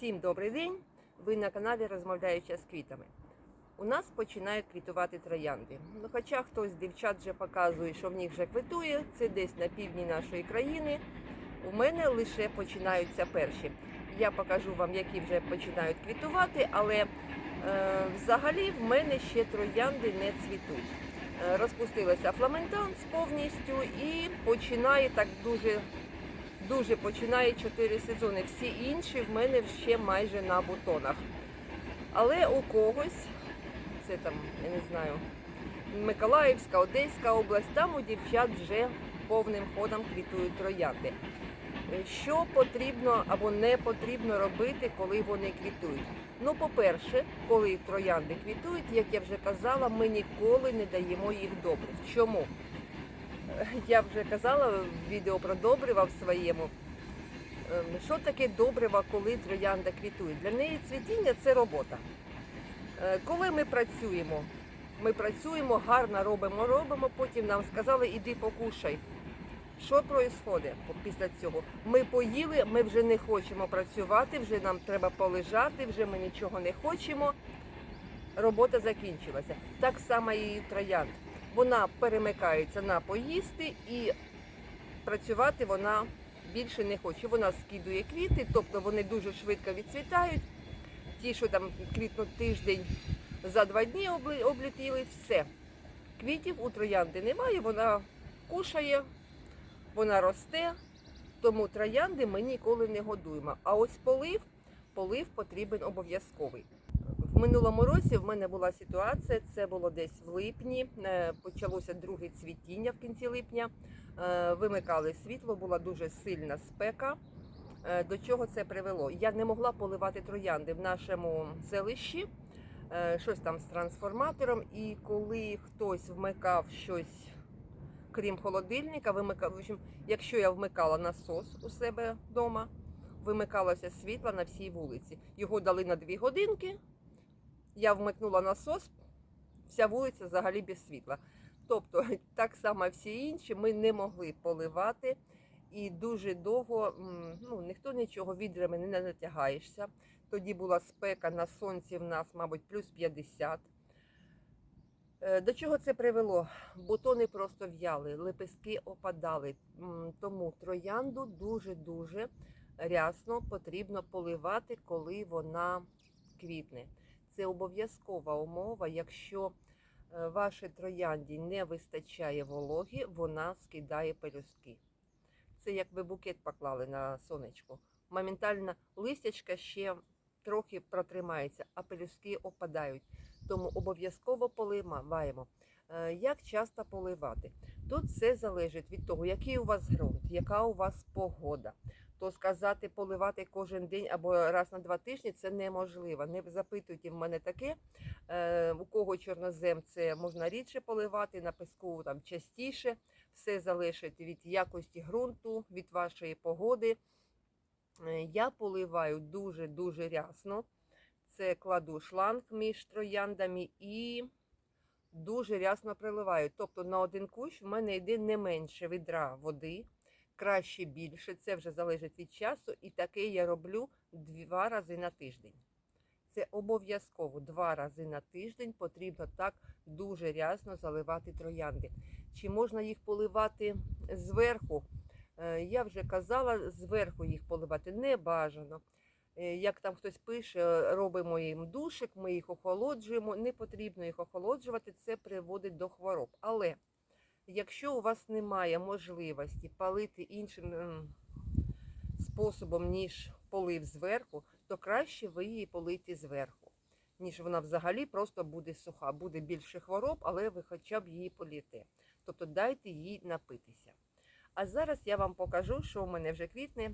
Всім добрий день! Ви на каналі Розмовляюча з квітами. У нас починають квітувати троянди. Ну, хоча хтось з дівчат вже показує, що в них вже квітує, це десь на півдні нашої країни. У мене лише починаються перші. Я покажу вам, які вже починають квітувати, але е, взагалі в мене ще троянди не цвітуть. Е, розпустилася фламентанс повністю і починає так дуже дуже починає 4 сезони. Всі інші в мене ще майже на бутонах. Але у когось, це там, я не знаю, Миколаївська, Одеська область, там у дівчат вже повним ходом квітують троянди. Що потрібно або не потрібно робити, коли вони квітують? Ну, по-перше, коли троянди квітують, як я вже казала, ми ніколи не даємо їх добрив. Чому? Я вже казала в відео про добрива в своєму. Ем, Що таке добрива, коли троянда квітує? Для неї цвітіння це робота. Е, Коли ми працюємо, ми працюємо, гарно робимо, робимо, потім нам сказали, іди покушай. Що відбувається після цього? Ми поїли, ми вже не хочемо працювати, вже нам треба полежати, вже ми нічого не хочемо. Робота закінчилася. Так само і троянд. Вона перемикається на поїсти і працювати вона більше не хоче. Вона скидує квіти, тобто вони дуже швидко відцвітають. Ті, що там квітнуть тиждень за два дні облетіли, все. Квітів у троянди немає, вона кушає, вона росте, тому троянди ми ніколи не годуємо. А ось полив, полив потрібен обов'язковий. В минулому році в мене була ситуація, це було десь в липні, е, почалося друге цвітіння в кінці липня. Е, Вимикали світло, була дуже сильна спека. Е, До чого це привело? Я не могла поливати троянди в нашому селищі, щось там з трансформатором. І коли хтось вмикав щось, крім холодильника, вимикав, в общем, якщо я вмикала насос у себе вдома, вимикалося світло на всій вулиці. Його дали на дві годинки. Я вмикнула насос, вся вулиця взагалі без світла. Тобто, так само всі інші ми не могли поливати. І дуже довго ну, ніхто нічого відрами не натягаєшся. Тоді була спека на сонці в нас, мабуть, плюс 50. Е, До чого це привело? Бутони просто в'яли, лепестки опадали. Тому троянду дуже-дуже рясно потрібно поливати, коли вона квітне. Це обов'язкова умова. Якщо е, вашій троянді не вистачає вологи, вона скидає пелюстки. Це як ви букет поклали на сонечко. Моментально листячка ще трохи протримається, а пелюстки опадають. Тому обов'язково поливаємо. Е, Як часто поливати? Тут все залежить від того, який у вас ґрунт, яка у вас погода. То сказати поливати кожен день або раз на два тижні це неможливо. Не запитуйте в мене таке. Е, у кого чорнозем це можна рідше поливати, на піску там частіше. Все залежить від якості ґрунту, від вашої погоди. Е, Я поливаю дуже-дуже рясно. Це кладу шланг між трояндами і дуже рясно приливаю. Тобто на один кущ в мене йде не менше відра води, краще більше. Це вже залежить від часу. І таке я роблю два рази на тиждень. Це обов'язково два рази на тиждень потрібно так дуже рясно заливати троянди. Чи можна їх поливати зверху? Е, Я вже казала, зверху їх поливати не бажано. Е, Як там хтось пише, робимо їм душик, ми їх охолоджуємо. Не потрібно їх охолоджувати, це приводить до хвороб. Але якщо у вас немає можливості палити іншим ем, способом, ніж полив зверху, то краще ви її полити зверху, ніж вона взагалі просто буде суха. Буде більше хвороб, але ви хоча б її політе. Тобто дайте їй напитися. А зараз я вам покажу, що у мене вже квітне.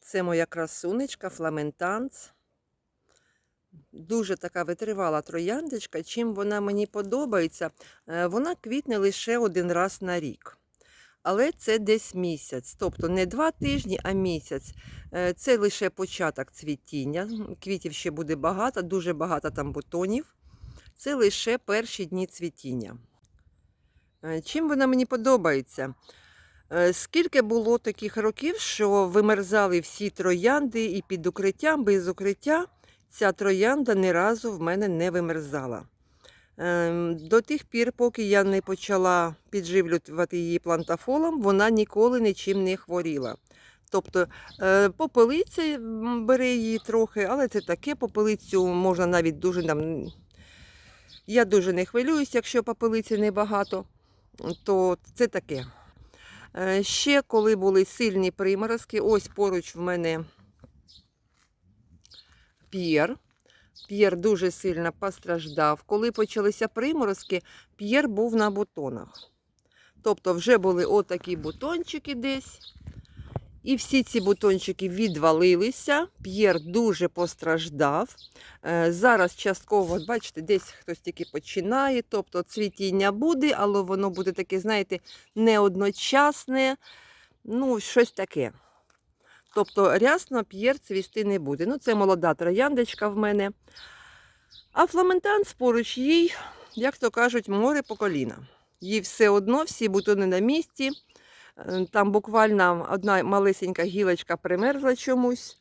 Це моя красунечка, фламентанц. Дуже така витривала трояндочка. Чим вона мені подобається, е, вона квітне лише один раз на рік. Але це десь місяць, тобто не два тижні, а місяць. Е, Це лише початок цвітіння. Квітів ще буде багато, дуже багато там бутонів. Це лише перші дні цвітіння. Е, Чим вона мені подобається? Скільки було таких років, що вимерзали всі троянди і під укриттям, без укриття ця троянда ні разу в мене не вимерзала. Ем, До тих пір, поки я не почала підживлювати її плантафолом, вона ніколи нічим не хворіла. Тобто е, попелиця бере її трохи, але це таке попелицю можна навіть дуже там. Я дуже не хвилююсь, якщо попелиці небагато, то це таке. Е, Ще коли були сильні приморозки, ось поруч в мене п'єр. П'єр дуже сильно постраждав. Коли почалися приморозки, п'єр був на бутонах. Тобто вже були отакі бутончики десь. І всі ці бутончики відвалилися. П'єр дуже постраждав. Е, Зараз частково, бачите, десь хтось тільки починає. Тобто цвітіння буде, але воно буде таке, знаєте, неодночасне. Ну, щось таке. Тобто рясно п'єр цвісти не буде. Ну, це молода трояндочка в мене. А фламентанс поруч їй, як то кажуть, море по коліна. Їй все одно, всі бутони на місці. Е, Там буквально одна малесенька гілочка примерзла чомусь.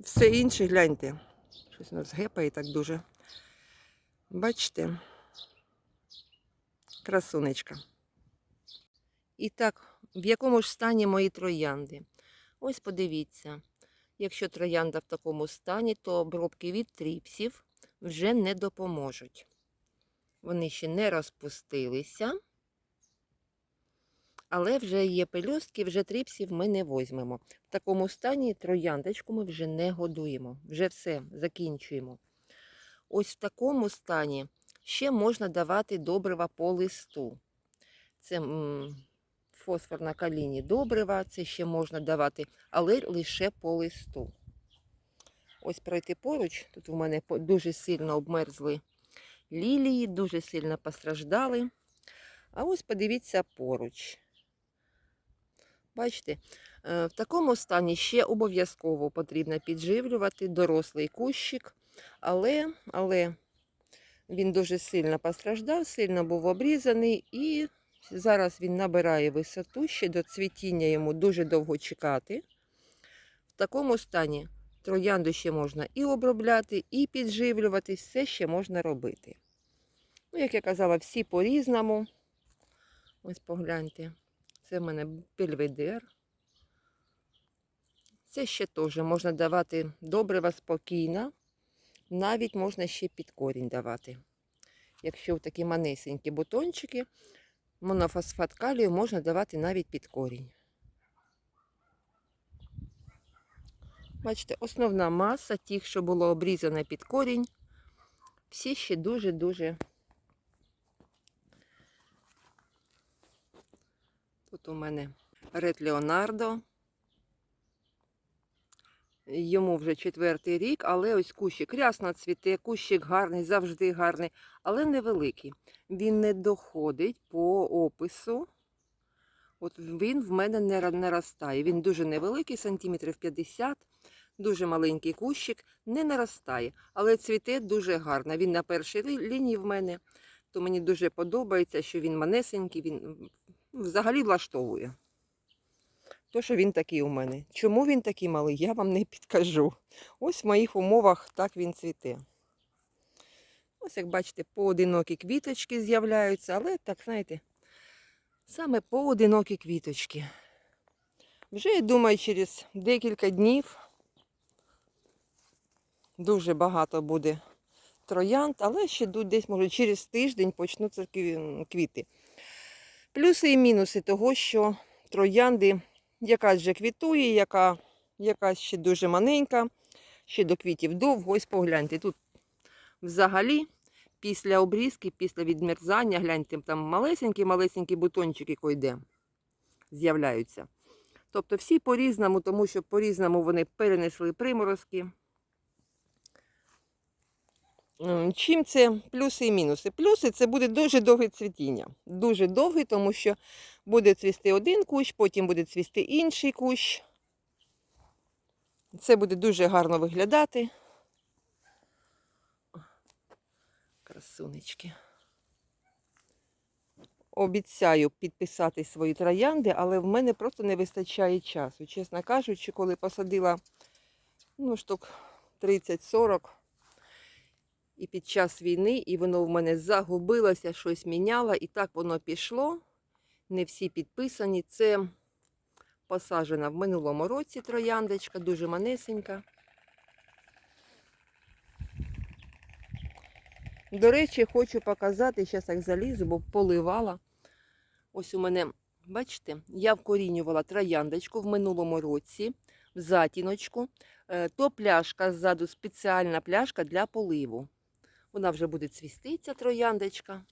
Все інше, гляньте. Щось воно згепає так дуже. Бачите? Красунечка. І так, в якому ж стані мої троянди? Ось подивіться. Якщо троянда в такому стані, то обробки від тріпсів вже не допоможуть. Вони ще не розпустилися. Але вже є пелюстки, вже тріпсів ми не возьмемо. В такому стані трояндочку ми вже не годуємо. Вже все, закінчуємо. Ось в такому стані ще можна давати добрива по листу. Це фосфор на каліні добрива, це ще можна давати, але лише по листу. Ось пройти поруч. Тут у мене дуже сильно обмерзли лілії, дуже сильно постраждали. А ось подивіться поруч. Бачите, е, в такому стані ще обов'язково потрібно підживлювати дорослий кущик, але, але він дуже сильно постраждав, сильно був обрізаний і зараз він набирає висоту, ще до цвітіння йому дуже довго чекати. В такому стані троянду ще можна і обробляти, і підживлювати, все ще можна робити. Ну, як я казала, всі по-різному. Ось погляньте. Це в мене бельведер. Це ще теж можна давати добрива спокійно. Навіть можна ще під корінь давати. Якщо такі манесенькі бутончики, монофосфат калію можна давати навіть під корінь. Бачите, основна маса тих, що було обрізане під корінь, всі ще дуже-дуже. Тут у мене Ред Леонардо. Йому вже четвертий рік, але ось кущик рясно цвіте, кущик гарний, завжди гарний, але невеликий. Він не доходить по опису. От він в мене не наростає. Він дуже невеликий, сантиметрів 50, дуже маленький кущик, не наростає, але цвіте дуже гарно. Він на першій лінії в мене, то мені дуже подобається, що він манесенький, він взагалі влаштовує. То, що він такий у мене. Чому він такий малий, я вам не підкажу. Ось в моїх умовах так він цвіте. Ось, як бачите, поодинокі квіточки з'являються, але так, знаєте, саме поодинокі квіточки. Вже, я думаю, через декілька днів дуже багато буде троянд, але ще десь, може, через тиждень почнуться квіти. Плюси і мінуси того, що троянди якась вже квітує, яка, якась ще дуже маленька, ще до квітів довго. Ось погляньте, тут взагалі після обрізки, після відмерзання, гляньте, там малесенькі-малесенькі бутончики койде, з'являються. Тобто всі по-різному, тому що по-різному вони перенесли приморозки. Чим це плюси і мінуси? Плюси це буде дуже довге цвітіння. Дуже довгий, тому що буде цвісти один кущ, потім буде цвісти інший кущ. Це буде дуже гарно виглядати. Красунечки. обіцяю підписати свої троянди, але в мене просто не вистачає часу. Чесно кажучи, коли посадила ну, штук 30-40 і під час війни, і воно в мене загубилося, щось міняло, і так воно пішло. Не всі підписані. Це посаджена в минулому році трояндочка, дуже манесенька. До речі, хочу показати, зараз як залізу, бо поливала. Ось у мене, бачите, я вкорінювала трояндочку в минулому році, в затіночку. Е, То пляшка ззаду спеціальна пляшка для поливу. Вона вже буде цвісти, трояндочка.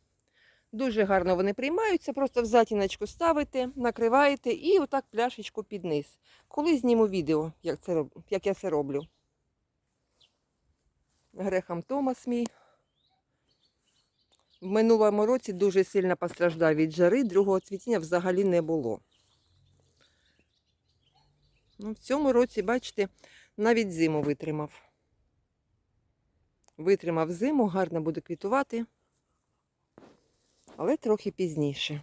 Дуже гарно вони приймаються, просто в затіночку ставите, накриваєте і отак пляшечку під низ. Коли зніму відео, як, це, як я це роблю. Грехам Томас мій. В минулому році дуже сильно постраждав від жари, другого цвітіння взагалі не було. Ну, в цьому році, бачите, навіть зиму витримав. Витримав зиму, гарно буде квітувати, але трохи пізніше.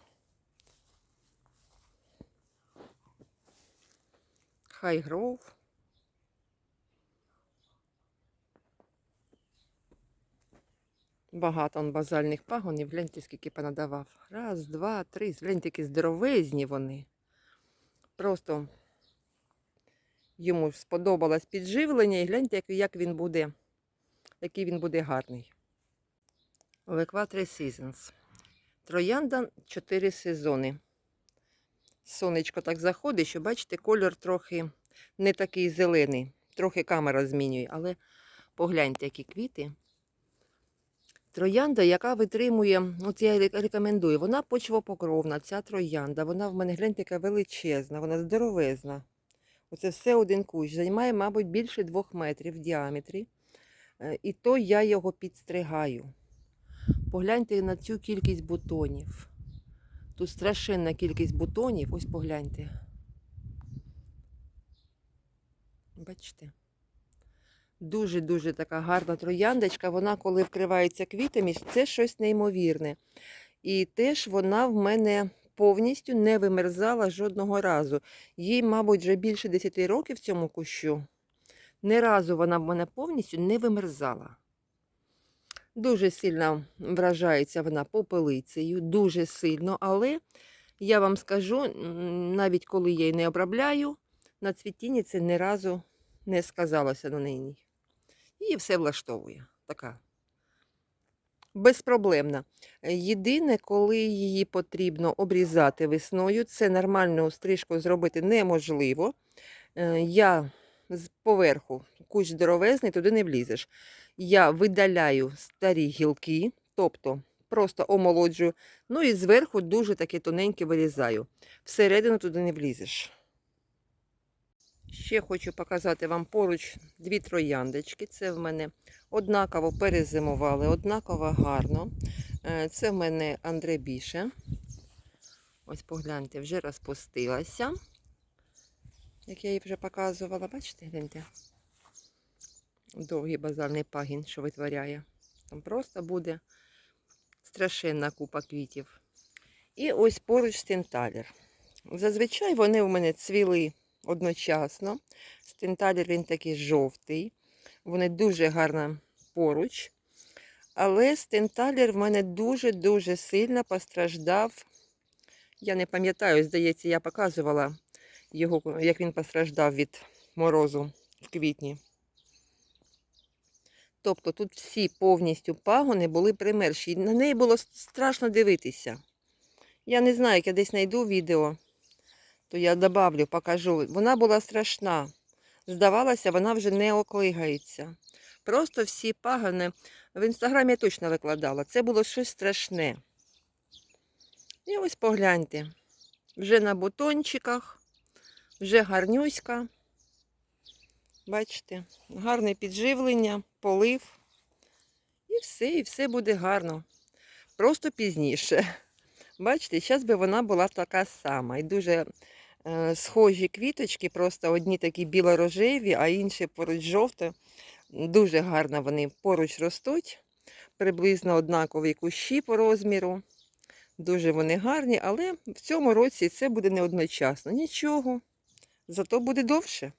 Хай гров. Багато он базальних пагонів, гляньте, скільки понадавав. Раз, два, три. Гляньте, які здоровезні вони. Просто йому сподобалось підживлення, і гляньте, як, він буде, який він буде гарний. Леква Три Seasons. Троянда 4 сезони. Сонечко так заходить, що бачите, кольор трохи не такий зелений. Трохи камера змінює, але погляньте, які квіти. Троянда, яка витримує, от я рекомендую, вона почвопокровна, ця троянда, вона в мене гляньте, яка величезна, вона здоровезна. Оце все один кущ. Займає, мабуть, більше двох метрів в діаметрі. Е, І то я його підстригаю. Погляньте на цю кількість бутонів. Тут страшенна кількість бутонів. Ось погляньте. Бачите? Дуже-дуже така гарна трояндочка. Вона, коли вкривається квітами, це щось неймовірне. І теж вона в мене повністю не вимерзала жодного разу. Їй, мабуть, вже більше 10 років цьому кущу. Ні разу вона в мене повністю не вимерзала. Дуже сильно вражається вона попелицею, дуже сильно, але я вам скажу, навіть коли я її не обробляю, на цвітінні це ні разу не сказалося на неї. Її все влаштовує. Така безпроблемна. Єдине, коли її потрібно обрізати весною, це нормальну стрижку зробити неможливо. Е, Я з поверху кущ здоровезний, туди не влізеш. Я видаляю старі гілки, тобто просто омолоджую. Ну і зверху дуже таке тоненьке вирізаю. Всередину туди не влізеш. Ще хочу показати вам поруч дві трояндочки. Це в мене однаково перезимували, однаково гарно. Е, Це в мене Андре Біше. Ось погляньте, вже розпустилася. Як я її вже показувала, бачите, гляньте? Довгий базальний пагін, що витворяє. Там просто буде страшенна купа квітів. І ось поруч стенталер. Зазвичай вони у мене цвіли одночасно. Стенталер він такий жовтий. Вони дуже гарно поруч. Але стенталер в мене дуже-дуже сильно постраждав. Я не пам'ятаю, здається, я показувала його, як він постраждав від морозу в квітні. Тобто тут всі повністю пагони були примерші. На неї було страшно дивитися. Я не знаю, як я десь знайду відео, то я добавлю, покажу. Вона була страшна. Здавалося, вона вже не оклигається. Просто всі пагони в інстаграмі я точно викладала. Це було щось страшне. І ось погляньте. Вже на бутончиках, вже гарнюська. Бачите, гарне підживлення, полив. І все, і все буде гарно. Просто пізніше. Бачите, зараз би вона була така сама. І дуже е, схожі квіточки, просто одні такі біло-рожеві, а інші поруч жовті. Дуже гарно вони поруч ростуть. Приблизно однакові кущі по розміру. Дуже вони гарні, але в цьому році це буде не одночасно. Нічого. Зато буде довше.